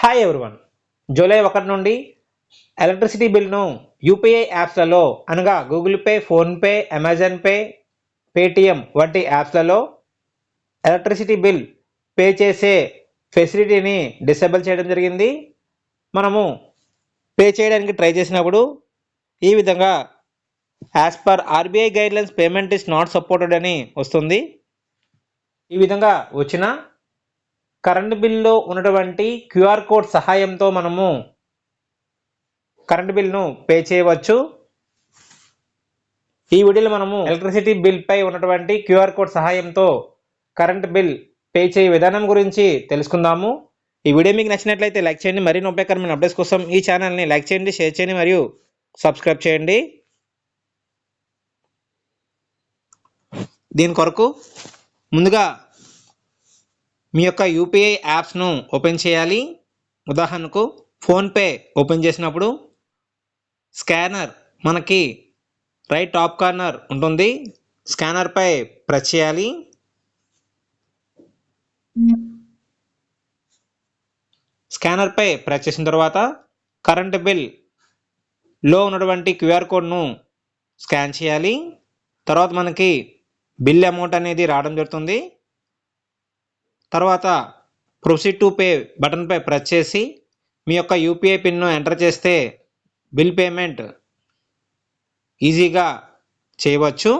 Hi everyone July ఒకటి నుండి electricity బిల్ను UPI యాప్స్లలో అనగా Google pay PhonePe Amazon pay Paytm వంటి యాప్స్లలో ఎలక్ట్రిసిటీ బిల్ పే చేసే ఫెసిలిటీని డిసేబుల్ చేయడం జరిగింది. మనము పే చేయడానికి ట్రై చేసినప్పుడు ఈ విధంగా as per RBI guidelines payment is not supported అని వస్తుంది. ఈ విధంగా వచ్చిన కరెంట్ బిల్లో ఉన్నటువంటి క్యూఆర్ కోడ్ సహాయంతో మనము కరెంట్ బిల్ను పే చేయవచ్చు. ఈ వీడియోలో మనము ఎలక్ట్రిసిటీ బిల్ పై ఉన్నటువంటి క్యూఆర్ కోడ్ సహాయంతో కరెంట్ బిల్ పే చేయ విధానం గురించి తెలుసుకుందాము. ఈ వీడియో మీకు నచ్చినట్లయితే లైక్ చేయండి మరిన్ని ఉపయోగకరమైన అప్డేట్స్ కోసం ఈ ఛానల్ని లైక్ చేయండి షేర్ చేయండి మరియు సబ్స్క్రైబ్ చేయండి. దీని కొరకు ముందుగా మీ యొక్క యూపీఐ యాప్స్ను ఓపెన్ చేయాలి. ఉదాహరణకు ఫోన్పే ఓపెన్ చేసినప్పుడు స్కానర్ మనకి రైట్ టాప్ కార్నర్ ఉంటుంది. స్కానర్పై ప్రెస్ చేయాలి. స్కానర్పై ప్రెస్ చేసిన తర్వాత కరెంట్ బిల్లో ఉన్నటువంటి క్యూఆర్ కోడ్ను స్కాన్ చేయాలి. తర్వాత మనకి బిల్ అమౌంట్ అనేది రావడం జరుగుతుంది. తర్వాత ప్రొసీడ్ టు పే బటన్పై ప్రెస్ చేసి మీ యొక్క యూపీఐ పిన్ను ఎంటర్ చేస్తే బిల్ పేమెంట్ ఈజీగా చేయవచ్చు.